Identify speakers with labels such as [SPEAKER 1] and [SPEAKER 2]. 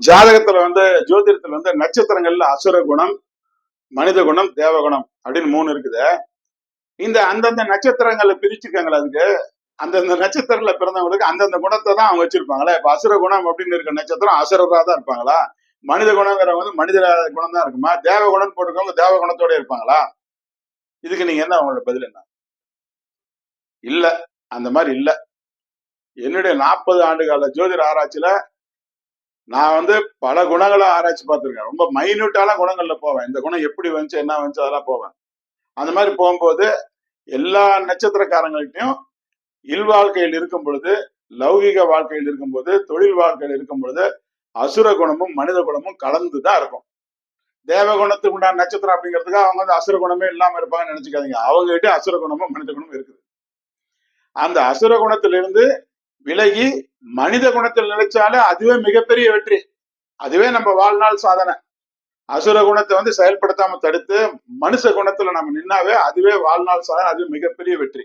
[SPEAKER 1] ஜாதகத்துல வந்து ஜோதிடத்துல வந்து நட்சத்திரங்கள்ல அசுர குணம் மனித குணம் தேவகுணம் அப்படின்னு மூணு இருக்குது. இந்த அந்தந்த நட்சத்திரங்களை பிரிச்சிருக்காங்களா அதுக்கு. அந்தந்த நட்சத்திரத்துல பிறந்தவங்களுக்கு அந்தந்த குணத்தை தான் அவங்க வச்சிருப்பாங்களா. இப்ப அசுர குணம் அப்படின்னு இருக்க நட்சத்திரம் அசுரரா தான் இருப்பாங்களா? மனித குணங்கிறவங்க வந்து மனித குணம் தான் இருக்குமா? தேவ குணம் போட்டுக்கவங்க தேவ குணத்தோட இருப்பாங்களா? இதுக்கு நீங்க என்ன அவங்களோட பதில் என்ன? இல்ல. அந்த மாதிரி இல்ல. என்னுடைய நாற்பது ஆண்டு கால ஜோதிட ஆராய்ச்சியில நான் வந்து பல குணங்களை ஆராய்ச்சி பார்த்துருக்கேன். ரொம்ப மைன்யூட்டான குணங்கள்ல போவேன். இந்த குணம் எப்படி வந்துச்சு என்ன வந்துச்சு அதெல்லாம் போவேன். அந்த மாதிரி போகும்போது எல்லா நட்சத்திரக்காரங்கள்ட்டையும் இல்வாழ்க்கையில் இருக்கும் பொழுது லௌகிக வாழ்க்கையில் இருக்கும் போது தொழில் வாழ்க்கையில் இருக்கும் பொழுது அசுர குணமும் மனித குணமும் கலந்து தான் இருக்கும். தேவகுணத்துக்கு உண்டான நட்சத்திரம் அப்படிங்கிறதுக்கு அவங்க வந்து அசுர குணமே இல்லாம இருப்பாங்கன்னு நினைச்சுக்காதீங்க. அவங்க கிட்ட அசுர குணமும் மனித குணமும் இருக்குது. அந்த அசுர குணத்திலிருந்து விலகி மனித குணத்தில் நினைச்சாலே அதுவே மிகப்பெரிய வெற்றி. அதுவே நம்ம வாழ்நாள் சாதனை. அசுர குணத்தை வந்து செயல்படுத்தாம தடுத்து மனுஷ குணத்துல நம்ம நின்னாவே அதுவே வாழ்நாள் சாதனை அதுவே மிகப்பெரிய வெற்றி.